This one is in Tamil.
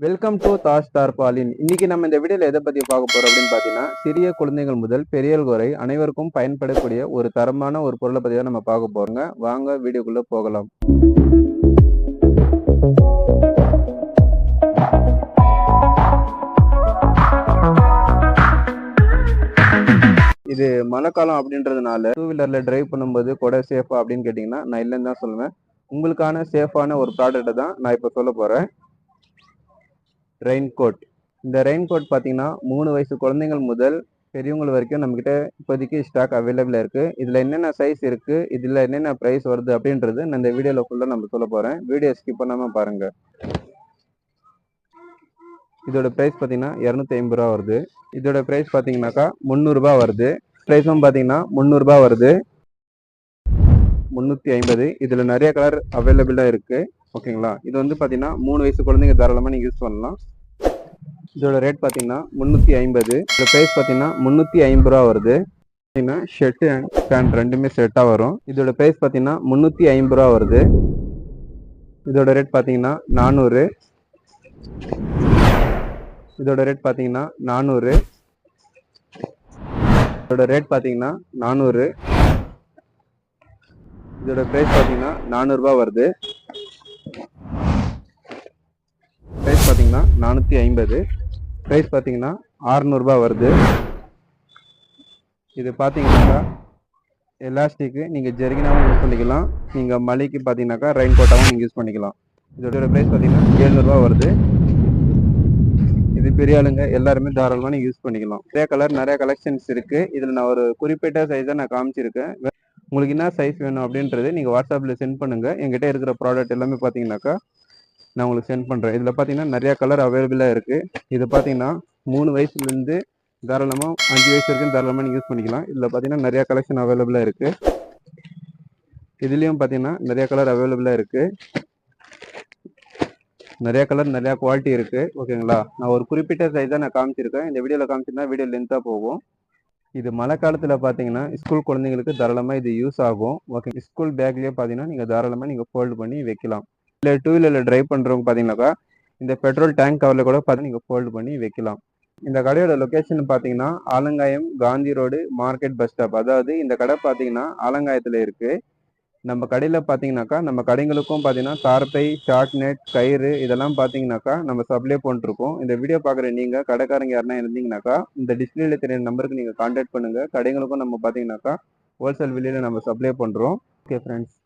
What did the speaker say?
வெல்கம் டு தாஷ் தார்பாலின் இன்னைக்கு நம்ம இந்த வீடியோல எதை பத்தி பார்க்க போறோம் அப்படின்னு பார்த்தீங்கன்னா சிறிய குழந்தைகள் முதல் பெரியவர்கள் வரை அனைவருக்கும் பயன்படக்கூடிய ஒரு தரமான ஒரு பொருளை பத்தி தான் நம்ம பார்க்க போறோங்க. வாங்க வீடியோக்குள்ள போகலாம். இது மழைக்காலம் அப்படின்றதுனால டூ வீலர்ல டிரைவ் பண்ணும்போது கூட சேஃபா அப்படின்னு கேட்டிங்கன்னா நான் இல்லைன்னு தான் சொல்லுவேன். உங்களுக்கான சேஃபான ஒரு ப்ராடக்ட்டை தான் நான் இப்போ சொல்ல போறேன். ரெயின் கோட் இந்த ரெயின் கோட் பார்த்தீங்கன்னா மூணு வயசு குழந்தைகள் முதல் பெரியவங்க வரைக்கும் நம்மக்கிட்ட இப்போதைக்கு ஸ்டாக் அவைலபிளாக இருக்குது இதில் என்னென்ன சைஸ் இருக்குது இதில் என்னென்ன ப்ரைஸ் வருது அப்படின்றது நான் இந்த வீடியோவில் ஃபுல்லாக நம்ம சொல்ல போகிறேன் வீடியோ ஸ்கிப் பண்ணாமல் பாருங்கள் இதோட ப்ரைஸ் பார்த்தீங்கன்னா இரநூத்தி ஐம்பது ரூபா வருது. இதோட ப்ரைஸ் பார்த்தீங்கன்னாக்கா முந்நூறுரூபா வருது. ப்ரைஸும் பார்த்தீங்கன்னா முந்நூறுரூபா வருது. முந்நூற்றி ஐம்பது. இதில் நிறைய கலர் அவைலபிளாக இருக்குது ஓகேங்களா? இது வந்து பார்த்தீங்கன்னா மூணு வயசு குழந்தைங்க தாராளமாக நீங்கள் யூஸ் பண்ணலாம். இதோட ரேட் பார்த்தீங்கன்னா முந்நூற்றி ஐம்பது. இதோட ப்ரைஸ் பார்த்தீங்கன்னா முந்நூற்றி ஐம்பது ரூபா வருது. பார்த்தீங்கன்னா ஷர்ட்டு அண்ட் பேண்ட் ரெண்டுமே செட்டாக வரும். இதோட ப்ரைஸ் பார்த்தீங்கன்னா முந்நூற்றி ஐம்பது ரூபா வருது. இதோட ரேட் பார்த்தீங்கன்னா நானூறு. இதோட ரேட் பார்த்தீங்கன்னா நானூறு. இதோட ரேட் பார்த்தீங்கன்னா நானூறு. இதோட ப்ரைஸ் பார்த்தீங்கன்னா நானூறுரூபா வருது ப்ரைஸ் பார்த்தீங்கன்னா நானூற்றி ஐம்பது. ப்ரைஸ் பார்த்தீங்கன்னா அறநூறுபா வருது. இது பார்த்தீங்கன்னாக்கா எலாஸ்டிக்கு நீங்கள் ஜெர்கினாவும் யூஸ் பண்ணிக்கலாம். நீங்கள் மலைக்கு பார்த்தீங்கன்னாக்கா ரெயின் கோட்டாகவும் நீங்கள் யூஸ் பண்ணிக்கலாம். இதோட ப்ரைஸ் பார்த்தீங்கன்னா எழுநூறுபா வருது. இது பெரிய ஆளுங்க எல்லாருமே தாராளமாக நீங்கள் யூஸ் பண்ணிக்கலாம். நிறைய கலர் நிறைய கலெக்ஷன்ஸ் இருக்குது இதில் நான் ஒரு குறிப்பிட்ட சைஸை நான் காமிச்சிருக்கேன். உங்களுக்கு என்ன சைஸ் வேணும் அப்படின்றது நீங்கள் வாட்ஸ்அப்பில் சென்ட் பண்ணுங்கள் எங்கிட்ட இருக்கிற ப்ராடக்ட் எல்லாமே பார்த்தீங்கன்னாக்கா நான் உங்களுக்கு சென்ட் பண்ணுறேன் இதில் பார்த்தீங்கன்னா நிறையா கலர் அவைலபிளாக இருக்குது இது பார்த்தீங்கன்னா மூணு வயசுலேருந்து தாராளமாக அஞ்சு வயசு வரைக்கும் தாராளமாக நீங்கள் யூஸ் பண்ணிக்கலாம். இதில் பார்த்தீங்கன்னா நிறையா கலெக்ஷன் அவைலபிளாக இருக்குது இதுலேயும் பார்த்தீங்கன்னா நிறையா கலர் அவைலபிளாக இருக்குது நிறைய கலர் நிறையா குவாலிட்டி இருக்குது ஓகேங்களா நான் ஒரு குறிப்பிட்ட சைஸ் தான் நான் காமிச்சிருக்கேன். இந்த வீடியோவில் காமிச்சிருந்தா வீடியோ லென்த்தாக போகும். இது மழை காலத்தில் பார்த்தீங்கன்னா ஸ்கூல் குழந்தைங்களுக்கு தாராளமாக இது யூஸ் ஆகும். ஓகே ஸ்கூல் பேக்லேயே பார்த்தீங்கன்னா நீங்கள் தாராளமாக நீங்கள் ஃபோல்டு பண்ணி வைக்கலாம். இல்லை டூ வீலரில் டிரைவ் பண்ணுறவங்க பார்த்தீங்கன்னாக்கா இந்த பெட்ரோல் டேங்க் கவரில் கூட பார்த்து நீங்கள் ஃபோல்டு பண்ணி வைக்கலாம். இந்த கடையோட லொக்கேஷன் பார்த்தீங்கன்னா Alangayam Gandhi road market bus stop அதாவது இந்த கடை பார்த்தீங்கன்னா ஆலங்காயத்தில் இருக்குது நம்ம கடையில் பார்த்தீங்கன்னாக்கா நம்ம கடைங்களுக்கும் பார்த்தீங்கன்னா தார்பை ஷார்ட் கயிறு இதெல்லாம் பார்த்தீங்கன்னாக்கா நம்ம சப்ளை பண்ணிருக்கோம் இந்த வீடியோ பார்க்குற நீங்கள் கடைக்காரங்க யாருன்னா இருந்தீங்கன்னாக்கா இந்த டிஸ்பிளேல தெரிய நம்பருக்கு நீங்கள் கான்டாக்ட் பண்ணுங்கள் கடைங்களுக்கும் நம்ம பார்த்தீங்கன்னாக்கா ஹோல்சேல் விலையில் நம்ம சப்ளை பண்ணுறோம் ஓகே ஃப்ரெண்ட்ஸ்